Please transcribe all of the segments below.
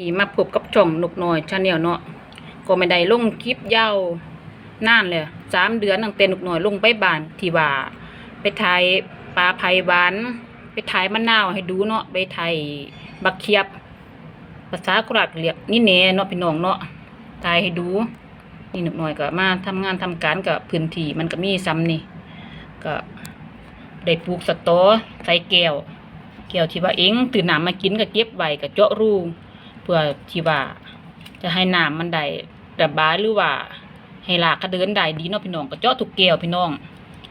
นี่มาพบกับจ่องนกน้อยชาแนลเนาะก็ไม่ได้ลงคลิปยาวนานเลยสามเดือนตั้งแต่นกน้อยลงไปบ้านที่ว่า ไปถ่ายปลาไผ่หวานไปถ่ายมะนาวให้ดูเนาะไปถ่ายบักเขียบ ภาษาโคราชเรียกนี่แน่เนาะพี่น้องเนาะถ่ายให้ดู นี่นกน้อยก็มาทำงานทำการกับพื้นที่มันก็มีซ้ำนี่ ก็ได้ปลูกสตอใส่แก้วแก้วที่ว่าเองตื่นหน้ำมากินก็เก็บไว้ก็เจาะรู เพื่อที่ว่าจะให้น้ำมันได้ระบายหรือว่า ให้รากก็เดินได้ดีเนาะพี่น้องก็เจาะทุกแก้วพี่น้อง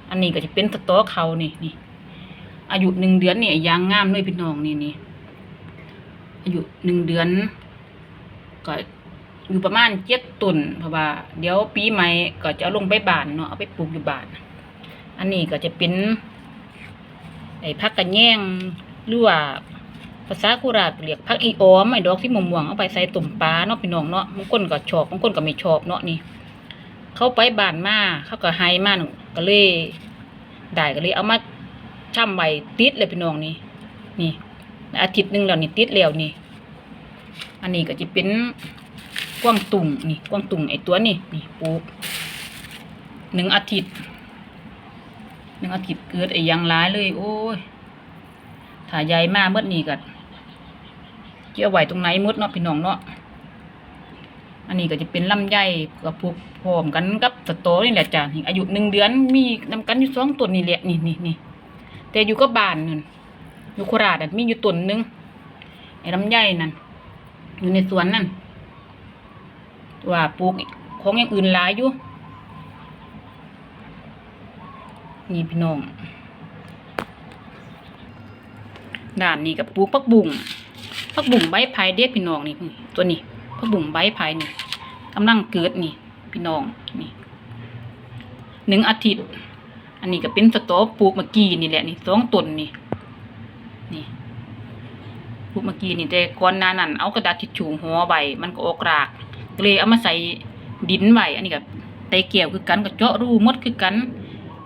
อันนี้ก็จะเป็นสตอเขานี่นี่อายุหนึ่งเดือนนี่ยางงามเลยพี่น้องนี่นี่อายุหนึ่งเดือน ก็อยู่ประมาณเจ็ดตุนเพราะว่า เดี๋ยวปีใหม่ก็จะเอาลงไปบานเนาะเอาไปปลูกอยู่บาน อันนี้ก็จะเป็นไอ้พักกระแยงหรือว่า ภาษาโคราชเรียกพักอีออมไอ้ดอกที่ม่วงๆเอาไปใส่ตุ่มปลาเนาะพี่น้องเนาะบางคนก็ชอบบางคนก็ไม่ชอบเนาะนี่ เขาไปบ้านมาเขาก็ให้มาหนูก็เลยได้ก็เลยเอามาช่ำไว้ติดเลยพี่น้องนี่นี่ อาทิตย์หนึ่งแล้วนี่ติดแล้วนี่ อันนี้ก็จะเป็นกวางตุ่งนี่กวางตุ่งไอ้ตัวนี่นี่ปลูกหนึ่งอาทิตย์หนึ่งอาทิตย์เกิดไอ้ยังร้ายเลย โอ้ยถ้ายใหญ่มากเมื่อนี้ก็ เกี่ยวไหวตรงไหนหมดเนาะพี่น้องเนาะอันนี้ก็จะเป็นลำไยกับพวกพร้อมกันกับสตอนี่แหละจ้ะอายุหนึ่งเดือนมีนำกันอยู่สองต้นนี่แหละนี่นี่นี่แต่อยู่ก็บานนั่นอยู่โคราชมีอยู่ต้นหนึงไอ้ลำไยนั่นอยู่ในสวนนั่นว่าปลูกของอย่างอื่นหลายอยู่นี่พี่น้องด้านนี้กับปลูกผักบุ้ง ผักบุ้งใบไผ่เด็ดพี่น้องนี่ตัวนี้ผักบุ้งใบไผ่นี่กำลังเกิดนี่ พี่น้องนี่หนึ่งอาทิตย์ อันนี้ก็เป็นสตอปลูกเมื่อกี้นี่แหละนี่สองต้นนี่นี่ปลูกเมื่อกี้นี่แต่ก่อนหน้านั้นเอากระดาษทิชชู่ห่อใบมันก็ออกรากก็เลยเอามาใส่ดินไว้อันนี้ก็ไตเกี่ยวคือกันก็เจาะรูมดคือกัน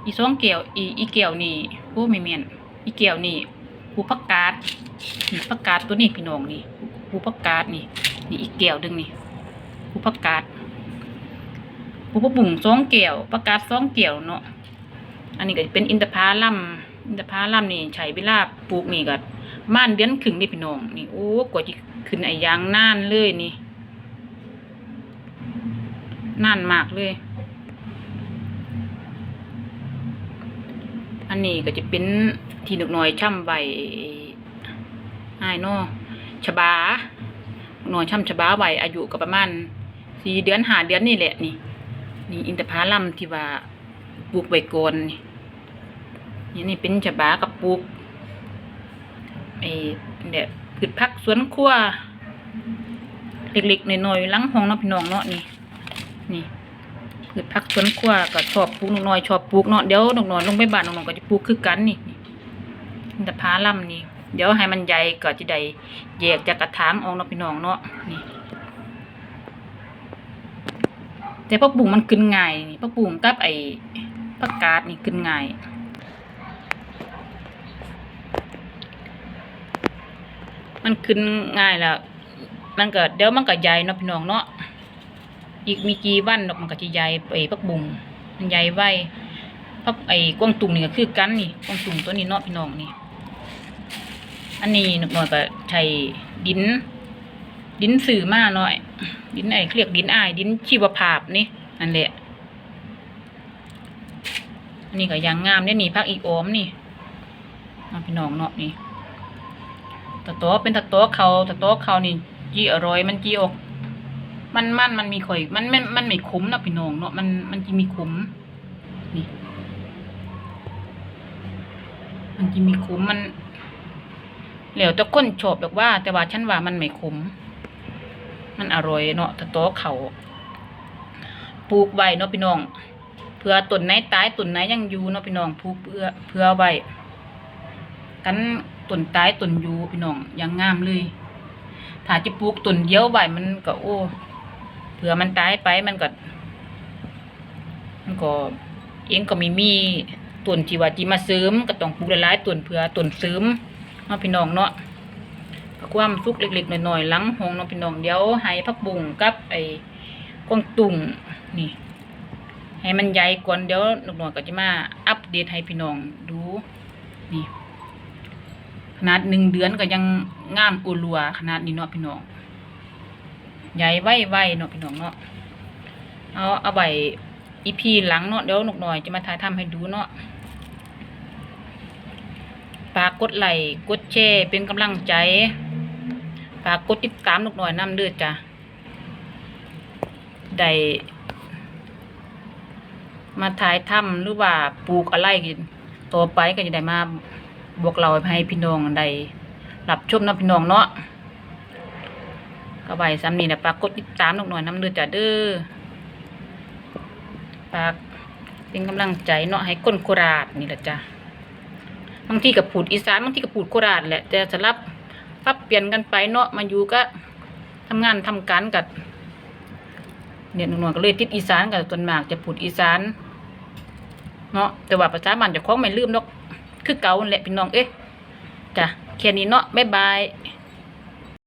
อีสองแก้วอีอีแก้วนี่โอ้ไม่เมียนอีแก้วนี่ ผูผักกาดนี่ผักกาดตัวนี้พี่น้องนี่ผูผักกาดนี่ นี่อีกแก้วหนึงนี่ผูผักกาดผูผักบุ่งสองแก้วผักกาดสองแก้วเนาะอันนี้ก็เป็นอินทผลัมอินทผลัมนี่ใช้เวลาปลูกนี่ก็ม่านเดือนครึ่งนี่พี่น้องนี่โอ้กว่าจะขึ้นไอ้ยางน่านเลยนี่น่านมากเลย อันนี้ก็จะเป็นที่นกน้อยช่ำใบอ้ายนาะชบานกน้อยช่ำชบาใบอายุก็ประมาณสี่เดือนหาเดือนนี่แหละนี่ นี่อินทผลัมที่ว่าปลูกใบโกอนนี่นี่เป็นชบากับปลูกไอ้เนี่ยพืชผักสวนครัวเล็กๆน้อยๆลังห้องเนาะพี่น้องเนาะนี่นี่ พืชผักสวนครัวก็ชอบปลูกนกน้อยชอบปลูกเนาะเดี๋ยวนกน้อยลงไปบ้านนกน้อยก็จะปลูกคือกันนี่นี่แต่พาล่ำนี่ เดี๋ยวให้มันใหญ่ก็จะได้แยกจากกระถางออกเนาะพี่น้องเนาะนี่แต่ผักบุ้งมันขึ้นง่ายนี่ผักบุ้งกับไอ้ผักกาดนี่ขึ้นง่ายมันขึ้นง่ายแล้วมันก็เดี๋ยวมันก็ใหญ่เนาะพี่น้องเนาะ อีกมีกี่วันดอกมันก็จะใหญ่ไอ้พักบุงมันใหญ่ไว้พักไอ้กวางตุงนี่ก็คือกันนี่กวางตุงตัวนี้เนาะพี่น้องนี่ อันนี้นกน้อยก็ใช้ดิน ดินสื่อมาหน่อย ดินไอ้เรียกดินอ้าย ดินชีวภาพนี่นั่นแหละอันนี้ก็ยางงามเนี่ยนี่พักอีกออมนี่เนาพี่น้องเนาะนี่ตะโตอเป็นตะโตอเขาตะโตอเขานี่จีอร่อยมันจีออก มันมันมันมีข่อย มันมันมันไม่ขมนะพี่น้องเนาะมันมันจะมีขมนี่มันจะมีขมมันแล้วแต่คนชอบแบบว่า แต่ว่าฉันว่ามันไม่ขมมันอร่อยเนาะถ้าโตอเขาปลูกไว้เนาะพี่น้องเพื่อต้นไหนตายต้นไหนยังอยู่เนาะพี่น้องปลูกเพื่อเพื่อไว้กันต้นตายต้นอยู่พี่น้องยังงามเลยถ้าจะปลูกต้นเดียวไว้มันก็โอ้ เผื่อมันตายไปมันก็มันก็ เองก็มีมีต้นที่ว่าที่มาเสริมก็ต้องปลูกหลายๆต้นเผื่อต้นเสริมเนาะพี่น้องเนาะก็ความสุขเล็กๆหน้อยๆหลังหงเนาะพี่น้องเดี๋ยวให้ผักบุ้งกับไอ้กวางตุ่งนี่ ให้มันใหญ่ก่อนเดี๋ยวลูกน้อยก็จะมาอัปเดตให้พี่น้องดูนี่ขนาดหนึ่งเดือนก็ยังงามอุลัวขนาดนี้เนาะพี่น้อง ใหญ่ไวๆเนาะพี่น้องเนาะเอาเอาใบอีพีหลังเนาะเดี๋ยวหนุกหน่อยจะมาถ่ายทำให้ดูเนาะฝากกดไลค์กดแชร์เป็นกำลังใจฝากกดติดตามหนุกหน่อยนำเด้อจ้ะได้มาถ่ายทำหรือว่าปลูกอะไรกันต่อไปก็จะได้มาบอกเราให้พี่น้องได้รับชมนาะพี่น้องเนาะ ก็ใบซ้ำนี่นะฝากกดติดตามนกหน่อยน้ำเด้อจ้ะเด้อฝากเป็นกำลังใจเนาะให้คนโคราชนี่แหละจ้ะบางทีกับพูดอีสานบางทีกับพูดโคราชแหละแต่สลับปรับเปลี่ยนกันไปเนาะมาอยู่ก็ทำงานทำการกับเนี่ยหนุ่นๆก็เลยติดอีสานกับส่วนมากจะพูดอีสานเนาะแต่ว่าภาษาบ้านจะคล้องไม่ลืมดอกคือเก่าแหละพี่น้องเอ๊ะจ้ะแค่นี้เนาะบ๊ายบาย